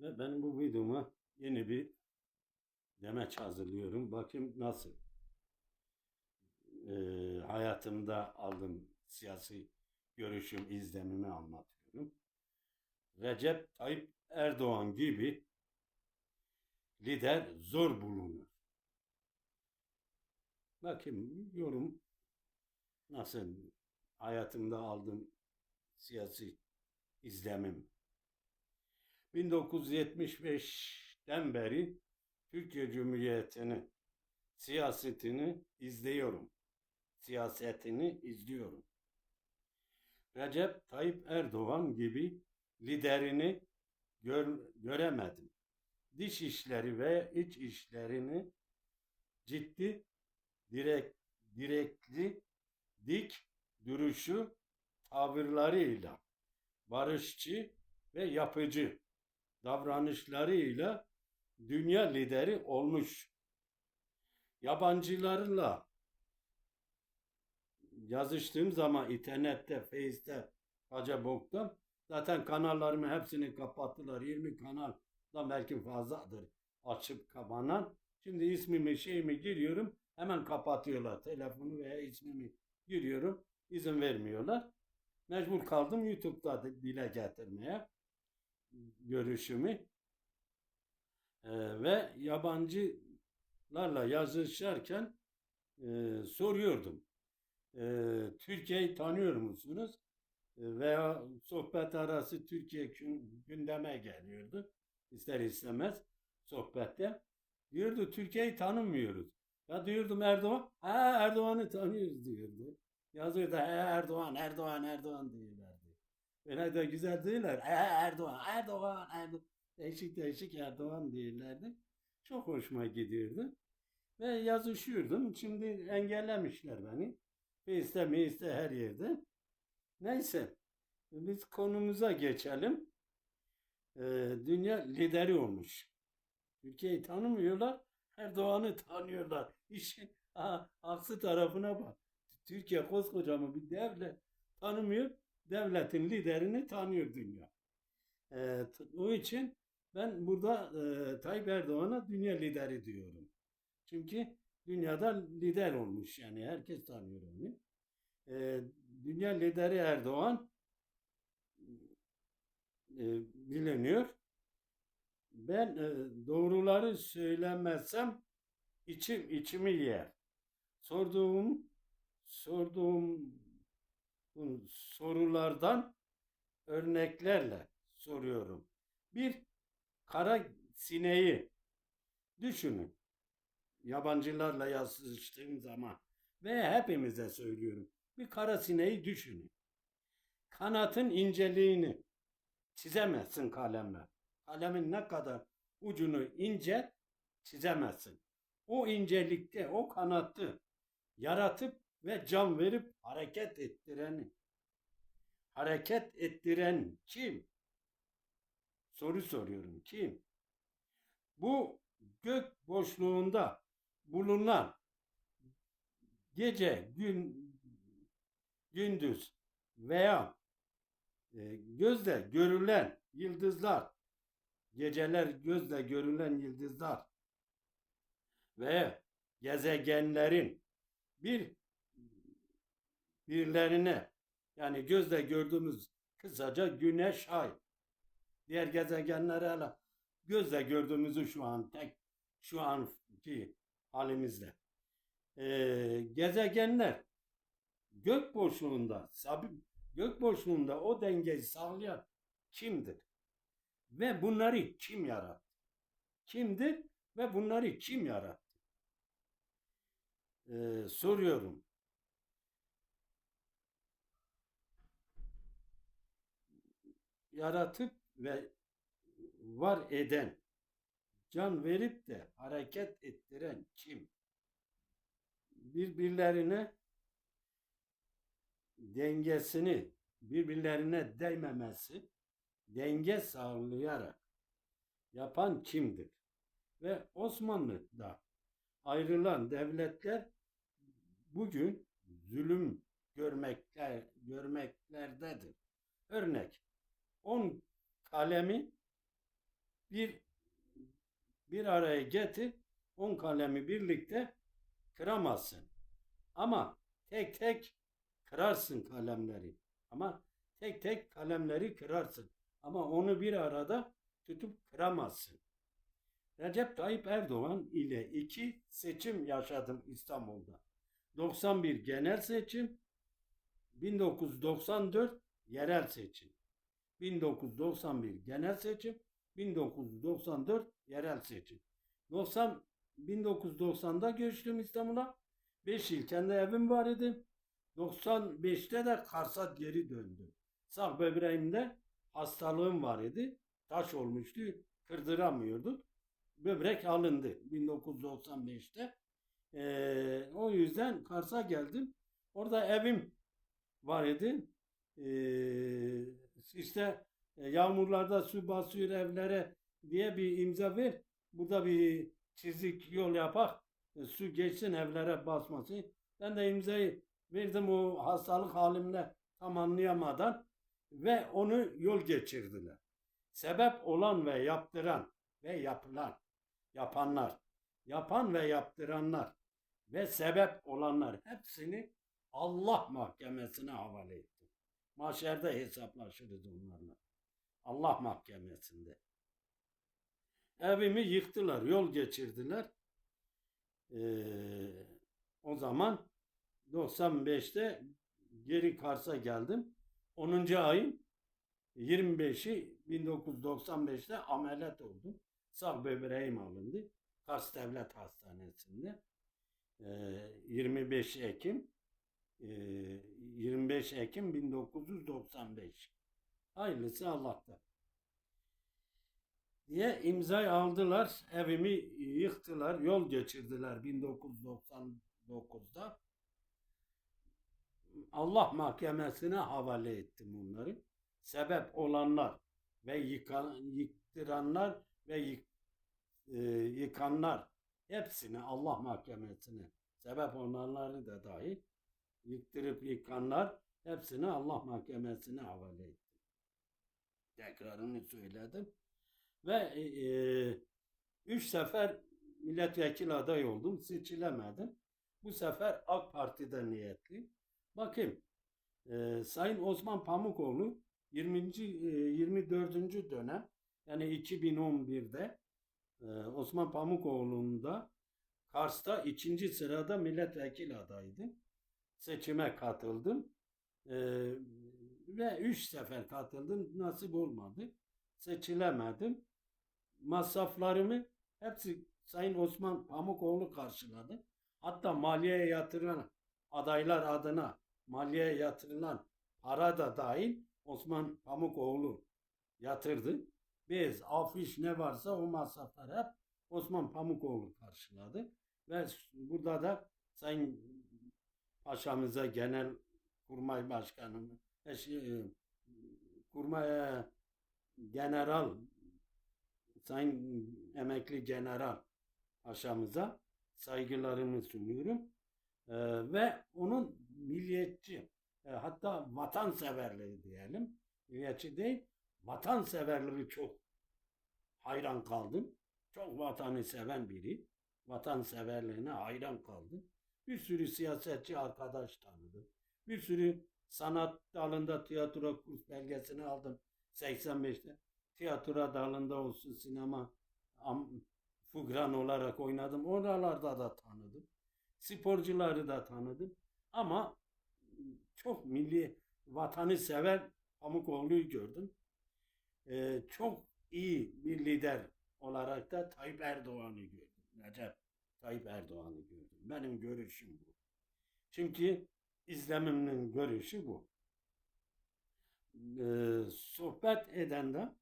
Ve ben bu videoma yeni bir demeç hazırlıyorum. Bakayım nasıl. Ee, hayatımda aldığım siyasi görüşüm, izlenimi anlatıyorum. Recep Tayyip Erdoğan gibi lider zor bulunur. Bakayım yorum nasıl hayatımda aldığım siyasi izlemim. 1975'ten beri Türkiye Cumhuriyeti'ni siyasetini izliyorum. Siyasetini izliyorum. Recep Tayyip Erdoğan gibi liderini gör, göremedim. Dış işleri ve iç işlerini ciddi, direkt, direktli, dik duruşu tavırlarıyla barışçı ve yapıcı davranışlarıyla dünya lideri olmuş. Yabancılarla yazıştığım zaman internette, Face'te, Facebook'ta zaten kanallarımı hepsini kapattılar. 20 kanal da belki fazladır açıp kapanan. Şimdi ismimi şeyimi giriyorum hemen kapatıyorlar. Telefonu veya ismimi giriyorum izin vermiyorlar. Mecbur kaldım YouTube'da dile getirmeye görüşümü. Ee, ve yabancılarla yazışırken e, soruyordum. E, Türkiye'yi tanıyor musunuz? E, veya sohbet arası Türkiye gün, gündeme geliyordu. İster istemez sohbette. Diyordu Türkiye'yi tanımıyoruz. Ya diyordum Erdoğan. Ha Erdoğan'ı tanıyoruz diyordu. Yazıyordu he Erdoğan, Erdoğan, Erdoğan diyorlardı. Öyle de güzel değiller. He Erdoğan, Erdoğan, Erdoğan. Değişik değişik Erdoğan diyorlardı. Çok hoşuma gidiyordu. Ve yazışıyordum. Şimdi engellemişler beni. Face'te, Face'te her yerde. Neyse. Biz konumuza geçelim. Ee, dünya lideri olmuş. Türkiye'yi tanımıyorlar. Erdoğan'ı tanıyorlar. İşin aksi tarafına bak. Türkiye koskocaman bir devlet tanımıyor. Devletin liderini tanıyor dünya. Ee, o için ben burada e, Tayyip Erdoğan'a dünya lideri diyorum. Çünkü dünyada lider olmuş yani herkes tanıyor onu. Ee, dünya lideri Erdoğan e, biliniyor. Ben e, doğruları söylemezsem içim içimi yer. Sorduğum sorduğum sorulardan örneklerle soruyorum. Bir kara sineği düşünün. Yabancılarla yazıştığım zaman ve hepimize söylüyorum. Bir kara sineği düşünün. Kanatın inceliğini çizemezsin kalemle. Kalemin ne kadar ucunu ince çizemezsin. O incelikte, o kanatı yaratıp ve can verip hareket ettireni. Hareket ettiren kim? Soru soruyorum kim? Bu gök boşluğunda bulunan gece, gün, gündüz veya e, gözle görülen yıldızlar, geceler gözle görülen yıldızlar ve gezegenlerin bir birlerine yani gözle gördüğümüz kısaca güneş, ay, diğer gezegenlere hele gözle gördüğümüzü şu an tek şu anki halimizde. Ee, gezegenler gök boşluğunda gök boşluğunda o dengeyi sağlayan kimdir? Ve bunları kim yarattı? Kimdir ve bunları kim yarattı? Ee, soruyorum. Yaratıp ve var eden, can verip de hareket ettiren kim? Birbirlerine dengesini, birbirlerine değmemesi, denge sağlayarak yapan kimdir? Ve Osmanlı'da ayrılan devletler bugün zulüm görmekler, görmeklerdedir. Örnek 10 kalemi bir bir araya getir 10 kalemi birlikte kıramazsın. Ama tek tek kırarsın kalemleri. Ama tek tek kalemleri kırarsın. Ama onu bir arada tutup kıramazsın. Recep Tayyip Erdoğan ile iki seçim yaşadım İstanbul'da. 91 genel seçim, 1994 yerel seçim. 1991 genel seçim, 1994 yerel seçim. 90 1990'da göçtüm İstanbul'a. 5 yıl kendi evim var idi. 95'te de Kars'a geri döndüm. Sağ böbreğimde hastalığım var idi. Taş olmuştu. Kırdıramıyorduk. Böbrek alındı 1995'te. Ee, o yüzden Kars'a geldim. Orada evim var idi. Ee, işte e, yağmurlarda su basıyor evlere diye bir imza ver. Burada bir çizik yol yapak. e, Su geçsin evlere basmasın. Ben de imzayı verdim o hastalık halimle tam anlayamadan ve onu yol geçirdiler. Sebep olan ve yaptıran ve yapılan, yapanlar, yapan ve yaptıranlar ve sebep olanlar hepsini Allah mahkemesine havale etti. Mahşerde hesaplaşırız onlarla. Allah mahkemesinde. Evimi yıktılar, yol geçirdiler. Ee, o zaman 95'te geri Kars'a geldim. 10. ayın 25'i 1995'te ameliyat oldum. Sağ böbreğim alındı. Kars Devlet Hastanesi'nde. Ee, 25 Ekim 25 Ekim 1995. Hayırlısı Allah'ta. Diye imzayı aldılar. Evimi yıktılar. Yol geçirdiler 1999'da. Allah mahkemesine havale ettim onları. Sebep olanlar ve yıkan, yıktıranlar ve yık, e, yıkanlar hepsini Allah mahkemesine sebep olanları da dahil yıktırıp yıkanlar hepsini Allah mahkemesine havale ettim. Tekrarını söyledim. Ve e, e, üç sefer milletvekili aday oldum. Seçilemedim. Bu sefer AK Parti'de niyetli. Bakın e, Sayın Osman Pamukoğlu 20. e, 24. dönem yani 2011'de e, Osman Pamukoğlu'nda Kars'ta ikinci sırada milletvekili adaydı. Seçime katıldım. E, ve üç sefer katıldım. Nasip olmadı. Seçilemedim. Masraflarımı hepsi Sayın Osman Pamukoğlu karşıladı. Hatta maliyeye yatırılan adaylar adına maliyeye yatırılan para da dahil Osman Pamukoğlu yatırdı. Biz, afiş ne varsa o masrafları hep Osman Pamukoğlu karşıladı. Ve burada da Sayın Paşamıza Genel Kurmay Başkanım, e, şey, e, Kurmay e, General Sayın Emekli General Paşamıza saygılarımı sunuyorum. Ee, ve onun milliyetçi e, hatta vatanseverliği diyelim. Milliyetçi değil, vatanseverliği çok hayran kaldım. Çok vatanı seven biri. Vatanseverliğine hayran kaldım. Bir sürü siyasetçi arkadaş tanıdım. Bir sürü sanat dalında tiyatro kurs belgesini aldım 85'te. Tiyatro dalında olsun sinema am, fugran olarak oynadım. Oralarda da tanıdım. Sporcuları da tanıdım. Ama çok milli vatanı seven Pamukoğlu'yu gördüm. Ee, çok iyi bir lider olarak da Tayyip Erdoğan'ı gördüm. Recep Tayyip Erdoğan'ı gördüm. Benim görüşüm bu. Çünkü izlemimin görüşü bu. Ee, sohbet edende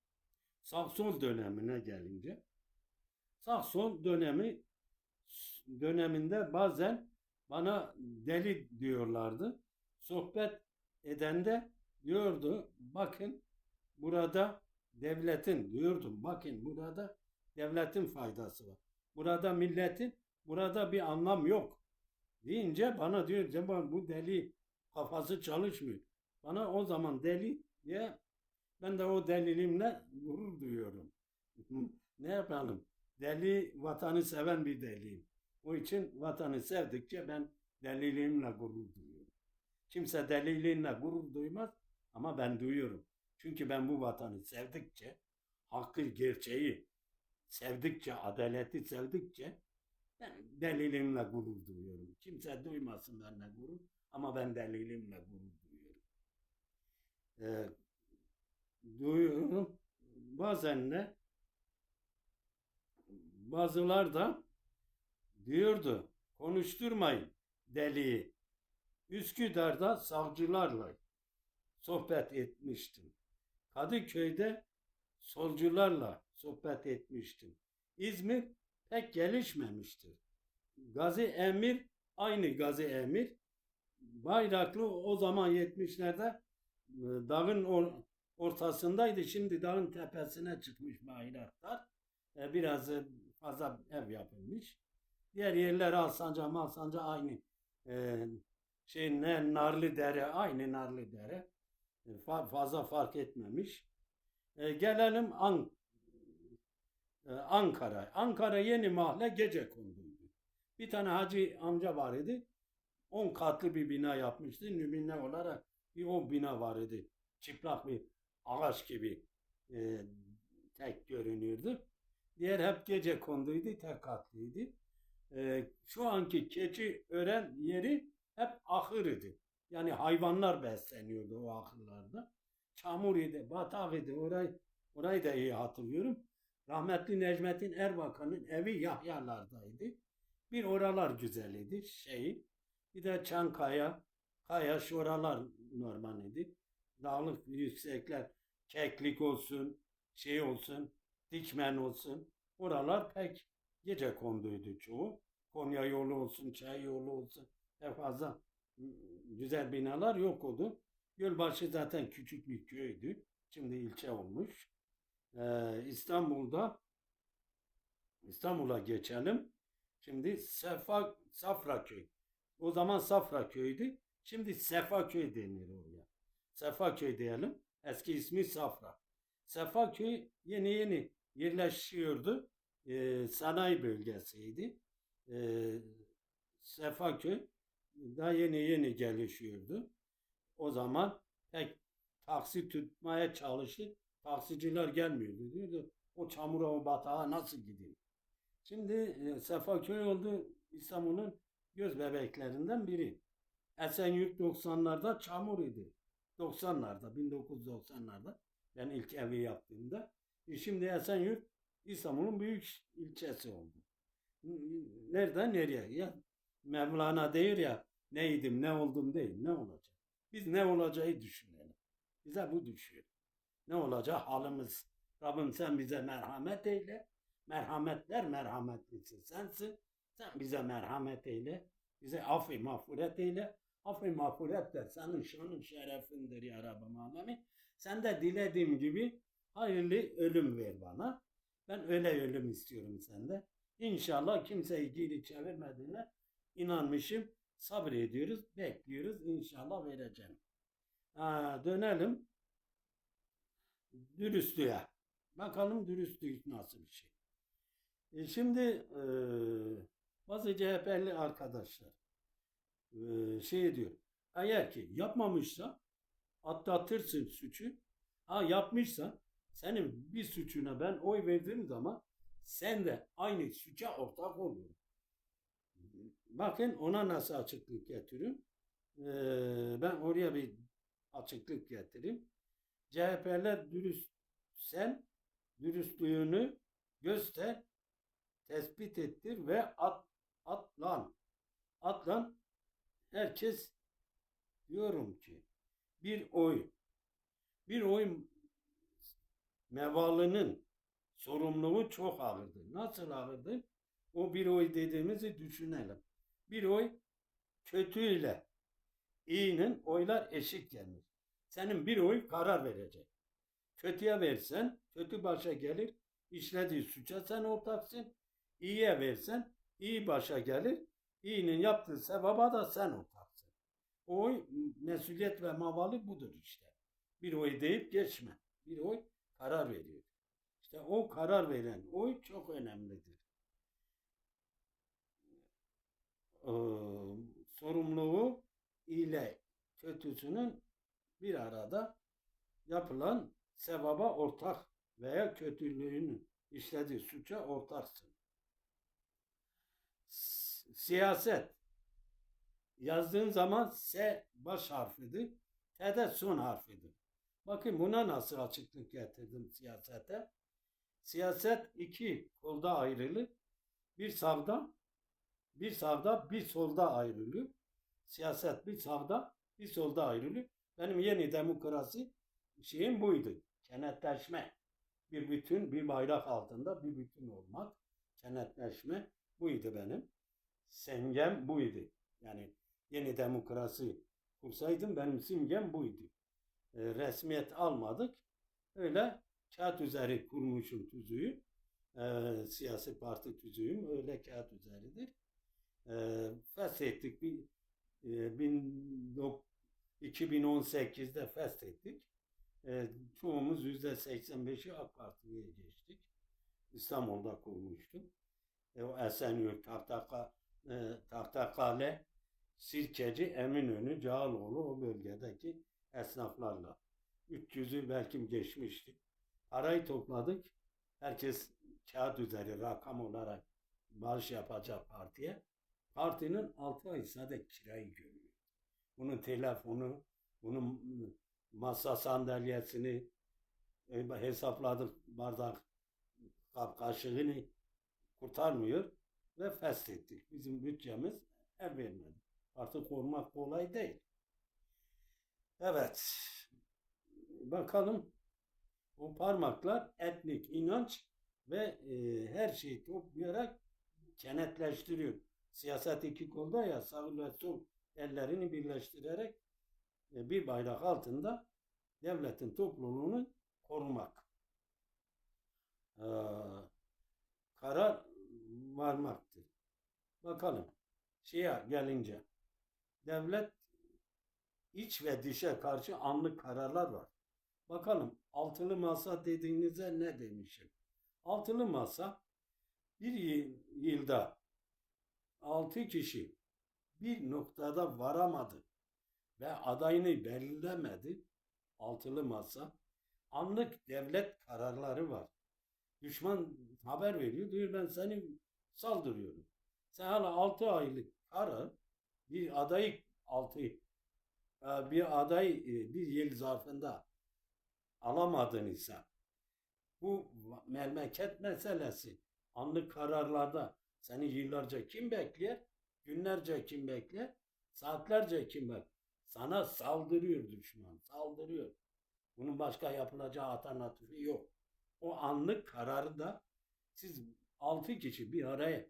sağ sol dönemine gelince sağ sol dönemi döneminde bazen bana deli diyorlardı. Sohbet edende diyordu bakın burada devletin diyordum bakın burada devletin faydası var. Burada milletin burada bir anlam yok. Deyince bana diyor Cemal bu deli kafası çalışmıyor. Bana o zaman deli diye ben de o deliliğimle gurur duyuyorum. ne yapalım? Deli vatanı seven bir deliyim. O için vatanı sevdikçe ben deliliğimle gurur duyuyorum. Kimse deliliğinle gurur duymaz ama ben duyuyorum. Çünkü ben bu vatanı sevdikçe, hakkı, gerçeği sevdikçe, adaleti sevdikçe ben deliliğimle gurur duyuyorum. Kimse duymasın benimle gurur ama ben deliliğimle gurur duyuyorum. Ee, duyuyorum. Bazen de bazılar da diyordu konuşturmayın deliyi. Üsküdar'da savcılarla sohbet etmiştim. Kadıköy'de solcularla sohbet etmiştim. İzmir pek gelişmemiştir. Gazi Emir aynı Gazi Emir. Bayraklı o zaman 70'lerde e, dağın or- ortasındaydı. Şimdi dağın tepesine çıkmış bayraklar. E, Biraz e, fazla ev yapılmış. Diğer yerler Alsanca, Malsanca aynı. Şey ne Narlı Dere aynı Narlı Dere. Fa- fazla fark etmemiş. E, gelelim An Ankara. Ankara Yeni Mahalle gece konduydu. Bir tane hacı amca var idi. 10 katlı bir bina yapmıştı. Nümunne olarak bir o bina var idi. Çıplak bir ağaç gibi e, tek görünüyordu. Diğer hep gece konduydu, tek katlıydı. E, şu anki keçi ören yeri hep ahır idi. Yani hayvanlar besleniyordu o ahırlarda. Çamur idi, batak idi. Orayı, orayı da iyi hatırlıyorum. Rahmetli Necmettin Erbakan'ın evi Yahyalardaydı. Bir oralar güzeliydi şeyi. Bir de Çankaya, Kaya şu oralar normal idi. Dağlık yüksekler, keklik olsun, şey olsun, dikmen olsun. Oralar pek gece konduydu çoğu. Konya yolu olsun, çay yolu olsun. Pek fazla ıı, güzel binalar yok oldu. Gölbaşı zaten küçük bir köydü. Şimdi ilçe olmuş. Ee, İstanbul'da İstanbul'a geçelim. Şimdi Sefa Safraköy. O zaman Safraköy'dü. Şimdi Sefaköy denir oraya. Sefaköy diyelim. Eski ismi Safra. Sefaköy yeni yeni yerleşiyordu. Ee, sanayi bölgesiydi. Ee, Sefaköy daha yeni yeni gelişiyordu. O zaman pek taksi tutmaya çalıştı. Taksiciler gelmiyordu. Diyordu o çamura o batağa nasıl gideyim? Şimdi e, Sefaköy oldu İstanbul'un göz bebeklerinden biri. Esenyurt 90'larda çamur idi. 90'larda, 1990'larda ben ilk evi yaptığımda. E şimdi Esenyurt İstanbul'un büyük ilçesi oldu. Nereden nereye? Ya Mevlana diyor ya neydim, ne oldum değil, ne olacak? Biz ne olacağı düşünelim. Bize bu düşüyor. Ne olacak halimiz? Rabbim sen bize merhamet eyle. Merhametler merhametlisi sensin. Sen bize merhamet eyle. Bize affi mağfiret eyle. Affi mağfiret de senin şanın şerefindir ya Rabbim alemin. Sen de dilediğim gibi hayırlı ölüm ver bana. Ben öyle ölüm istiyorum sende. İnşallah kimseyi geri çevirmediğine inanmışım. Sabrediyoruz, bekliyoruz. İnşallah vereceğim. Ha, dönelim dürüstlüğe. Bakalım dürüstlük nasıl bir şey. E şimdi e, bazı CHP'li arkadaşlar e, şey diyor. Eğer ki yapmamışsa atlatırsın suçu. Ha yapmışsa senin bir suçuna ben oy verdiğim zaman sen de aynı suça ortak oluyorsun. Bakın ona nasıl açıklık getiriyorum. Ee, ben oraya bir açıklık getireyim. CHP'ler dürüst sen dürüstlüğünü göster, tespit ettir ve at, atlan. Atlan herkes diyorum ki bir oy bir oy mevalının sorumluluğu çok ağırdır. Nasıl ağırdır? O bir oy dediğimizi düşünelim. Bir oy kötüyle iyinin oylar eşit gelir. Senin bir oy karar verecek. Kötüye versen kötü başa gelir. İşlediği suça sen ortaksın. İyiye versen iyi başa gelir. İyinin yaptığı sevaba da sen ortaksın. Oy mesuliyet ve mavalı budur işte. Bir oy deyip geçme. Bir oy karar veriyor. İşte o karar veren oy çok önemlidir. Ee, sorumluluğu ile kötüsünün bir arada yapılan sevaba ortak veya kötülüğün işlediği suça ortaksın. Siyaset yazdığın zaman S baş harfidir, T de son harfidir. Bakın buna nasıl açıklık getirdim siyasete. Siyaset iki kolda ayrılır. Bir sağda, bir sağda, bir solda ayrılır. Siyaset bir sağda, bir solda ayrılır. Benim yeni demokrasi şeyim buydu. Kenetleşme. Bir bütün, bir bayrak altında bir bütün olmak. Kenetleşme buydu benim. Sengem buydu. Yani yeni demokrasi kursaydım benim simgem buydu. E, resmiyet almadık. Öyle kağıt üzeri kurmuşum tüzüğü. E, siyasi parti tüzüğüm öyle kağıt üzeridir. E, feshettik. Bir, e, bin dok- 2018'de feshettik. E, çoğumuz %85'i AK Parti'ye geçtik. İstanbul'da kurmuştum. E, Esenyurt, Tahtaka, e, Tahtakale, Sirkeci, Eminönü, Cağaloğlu o bölgedeki esnaflarla. 300'ü belki geçmişti. Parayı topladık. Herkes kağıt üzeri rakam olarak bağış yapacak partiye. Partinin 6 ay sadece kirayı görüyor. Bunun telefonu, bunun masa sandalyesini e, hesapladık bardak kap kaşığını kurtarmıyor ve feshettik. Bizim bütçemiz el vermedi. Artık korumak kolay değil. Evet. Bakalım o parmaklar etnik inanç ve e, her şeyi toplayarak kenetleştiriyor. Siyaset iki kolda ya sağ ve sol ellerini birleştirerek e, bir bayrak altında devletin topluluğunu korumak. Ee, karar varmaktır. Bakalım şeye gelince devlet iç ve dışa karşı anlık kararlar var. Bakalım altılı masa dediğinize ne demişim? Altılı masa bir yıl- yılda altı kişi bir noktada varamadı ve adayını belirlemedi. Altılı masa anlık devlet kararları var. Düşman haber veriyor diyor ben seni saldırıyorum. Sen hala altı aylık karar bir adayı altı e, bir aday e, bir yıl zarfında alamadın ise bu memleket meselesi anlık kararlarda seni yıllarca kim bekler? Günlerce kim bekler? Saatlerce kim bekler? Sana saldırıyor düşman, saldırıyor. Bunun başka yapılacağı alternatifi yok. O anlık kararı da siz altı kişi bir araya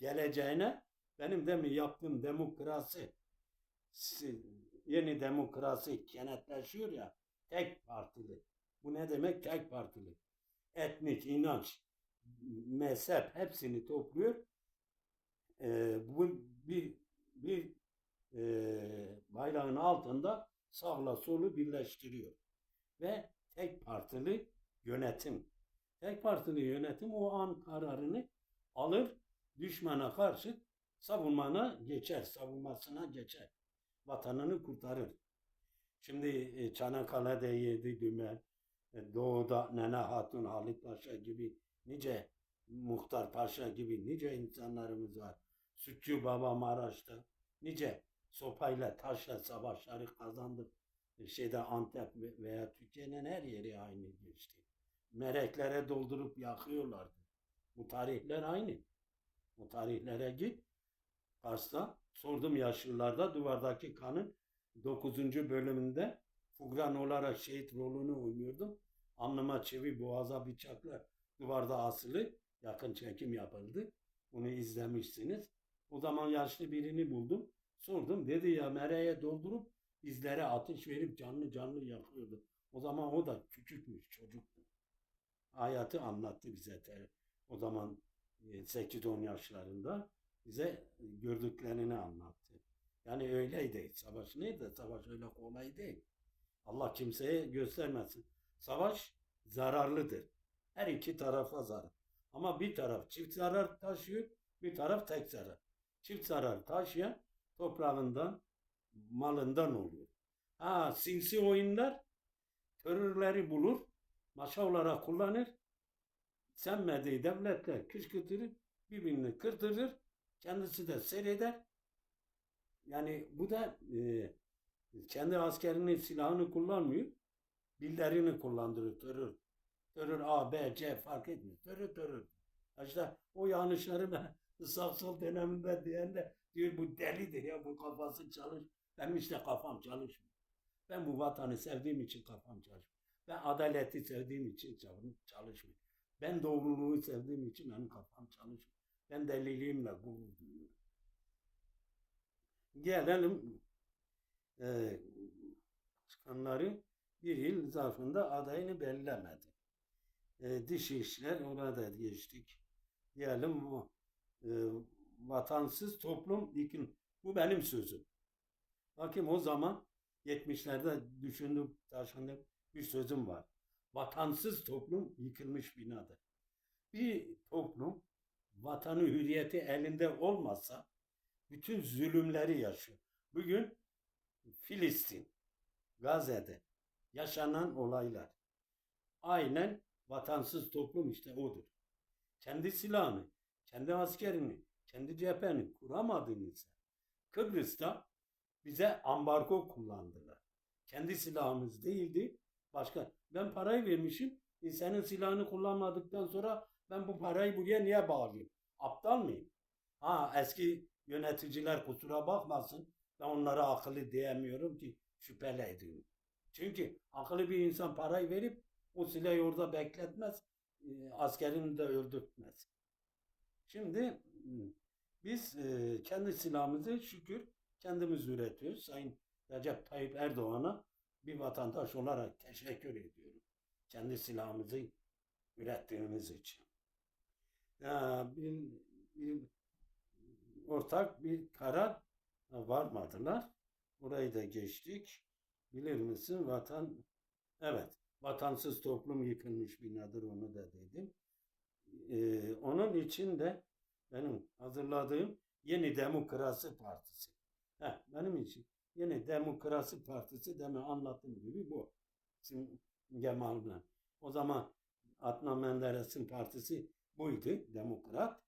geleceğine benim de mi yaptığım demokrasi si- yeni demokrasi kenetleşiyor ya tek partili. Bu ne demek tek partili? Etnik, inanç, mezhep hepsini topluyor. Ee, bu bir bir e, bayrağın altında sağla solu birleştiriyor. Ve tek partili yönetim. Tek partili yönetim o an kararını alır, düşmana karşı savunmana geçer, savunmasına geçer. Vatanını kurtarır. Şimdi e, Çanakkale'de yedi dümen, e, Doğu'da Nene Hatun, Halit Paşa gibi nice Muhtar Paşa gibi nice insanlarımız var. Sütçü Baba Maraş'ta nice sopayla taşla savaşları kazandık. E, Şeyde Antep ve- veya Türkiye'nin her yeri aynı geçti. Mereklere doldurup yakıyorlardı. Bu tarihler aynı. O tarihlere git. Kars'ta sordum yaşlılarda duvardaki kanın 9. bölümünde Fugran olarak şehit rolünü oynuyordum. Alnıma çivi, boğaza bıçaklar duvarda asılı. Yakın çekim yapıldı. Bunu izlemişsiniz. O zaman yaşlı birini buldum. Sordum. Dedi ya mereye doldurup izlere ateş verip canlı canlı yakıyordu. O zaman o da küçükmüş, çocuktu. Hayatı anlattı bize. te- O zaman e, 8-10 yaşlarında bize gördüklerini anlattı. Yani öyleydi. Savaş neydi? Savaş öyle kolay değil. Allah kimseye göstermesin. Savaş zararlıdır. Her iki tarafa zarar. Ama bir taraf çift zarar taşıyor, bir taraf tek zarar. Çift zarar taşıyan toprağından, malından oluyor. Ha sinsi oyunlar terörleri bulur, maşa olarak kullanır. Senmediği devletler kışkırtırır, birbirini kırtırır, kendisi de seyreder. Yani bu da e, kendi askerinin silahını kullanmıyor, billerini kullandırıyor terör. Terör A, B, C fark etmiyor. Terör terör. İşte o yanlışları ben sağsal döneminde diyen de diyor bu delidir ya bu kafası çalış. Benim işte kafam çalışmıyor. Ben bu vatanı sevdiğim için kafam çalışmıyor. Ben adaleti sevdiğim için çalışmıyor. Ben doğruluğu sevdiğim için benim kafam çalışmıyor. Ben deliliğimle gurur duyuyorum. Gelelim e, çıkanları bir yıl zarfında adayını belirlemedi. E, dış işler orada geçtik. Diyelim bu e, vatansız toplum yıkın. Bu benim sözüm. Bakayım o zaman 70'lerde düşündüm, taşındım bir sözüm var. Vatansız toplum yıkılmış binadır. Bir toplum vatanı hürriyeti elinde olmazsa bütün zulümleri yaşıyor. Bugün Filistin, Gazze'de yaşanan olaylar aynen vatansız toplum işte odur. Kendi silahını, kendi askerini, kendi cepheni kuramadığınızda Kıbrıs'ta bize ambargo kullandılar. Kendi silahımız değildi. Başka. Ben parayı vermişim. Senin silahını kullanmadıktan sonra ben bu parayı buraya niye bağlayayım? Aptal mıyım? Ha eski yöneticiler kusura bakmasın. Ben onlara akıllı diyemiyorum ki ediyorum. Çünkü akıllı bir insan parayı verip o silahı orada bekletmez. E, askerini de öldürtmez. Şimdi biz e, kendi silahımızı şükür kendimiz üretiyoruz. Sayın Recep Tayyip Erdoğan'a bir vatandaş olarak teşekkür ediyorum. Kendi silahımızı ürettiğimiz için. Ya, bir, bir ortak bir karar varmadılar. Orayı da geçtik. Bilir misin vatan evet vatansız toplum yıkılmış binadır onu da dedim. Ee, onun için de benim hazırladığım Yeni Demokrasi Partisi. Heh, benim için Yeni Demokrasi Partisi deme anlattığım gibi bu. Gemal'la. O zaman Adnan Menderes'in partisi buydu. Demokrat.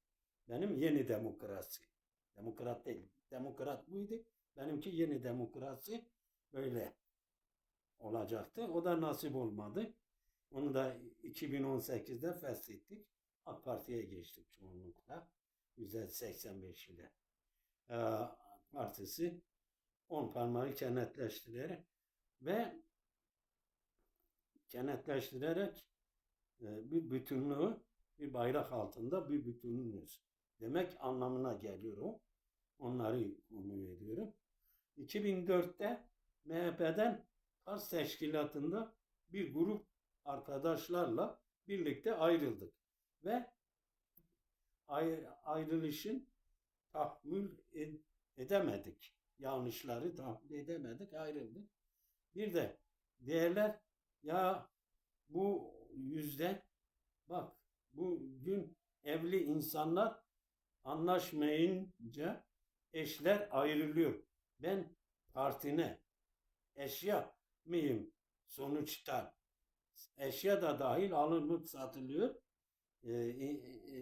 Benim yeni demokrasi. Demokrat değil. Demokrat buydu. Benimki yeni demokrasi böyle olacaktı. O da nasip olmadı. Onu da 2018'de feshettik. AK Parti'ye geçtik çoğunlukla. %85 ile. Ee, partisi 10 parmağı kenetleştirerek ve kenetleştirerek e, bir bütünlüğü bir bayrak altında bir bütünlüğüz. Demek anlamına geliyor o. Onları konu ediyorum. 2004'te MHP'den Kars Teşkilatı'nda bir grup arkadaşlarla birlikte ayrıldık. Ve ayrılışın tahammül edemedik. Yanlışları tahammül edemedik, ayrıldık. Bir de diğerler ya bu yüzde bak bugün evli insanlar anlaşmayınca eşler ayrılıyor. Ben partine eşya mıyım sonuçta? Eşya da dahil alınıp satılıyor. Ee,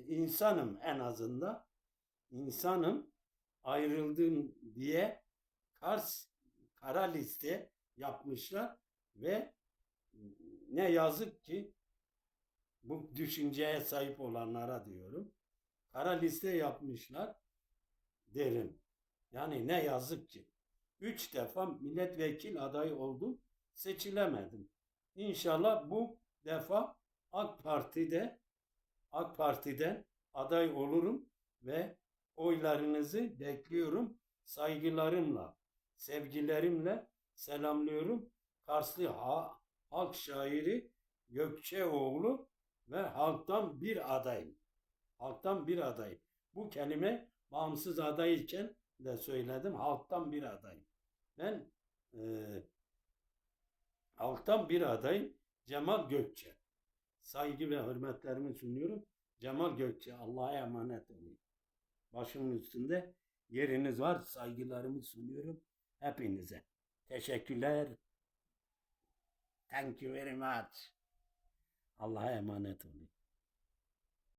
insanım en azından. insanım ayrıldım diye Kars kara liste yapmışlar ve ne yazık ki bu düşünceye sahip olanlara diyorum. Kara liste yapmışlar derim. Yani ne yazık ki. Üç defa milletvekil adayı oldum. Seçilemedim. İnşallah bu defa AK Parti'de AK Parti'den aday olurum ve oylarınızı bekliyorum. Saygılarımla, sevgilerimle selamlıyorum. Karslı ha halk şairi Gökçeoğlu ve halktan bir adayım. Halktan bir adayım. Bu kelime bağımsız aday iken de söyledim. Halktan bir adayım. Ben e, halktan bir adayım. Cemal Gökçe. saygı ve hürmetlerimi sunuyorum. Cemal Gökçe Allah'a emanet olun. Başımın üstünde yeriniz var. Saygılarımı sunuyorum hepinize. Teşekkürler. Thank you very much. Allah'a emanet olun.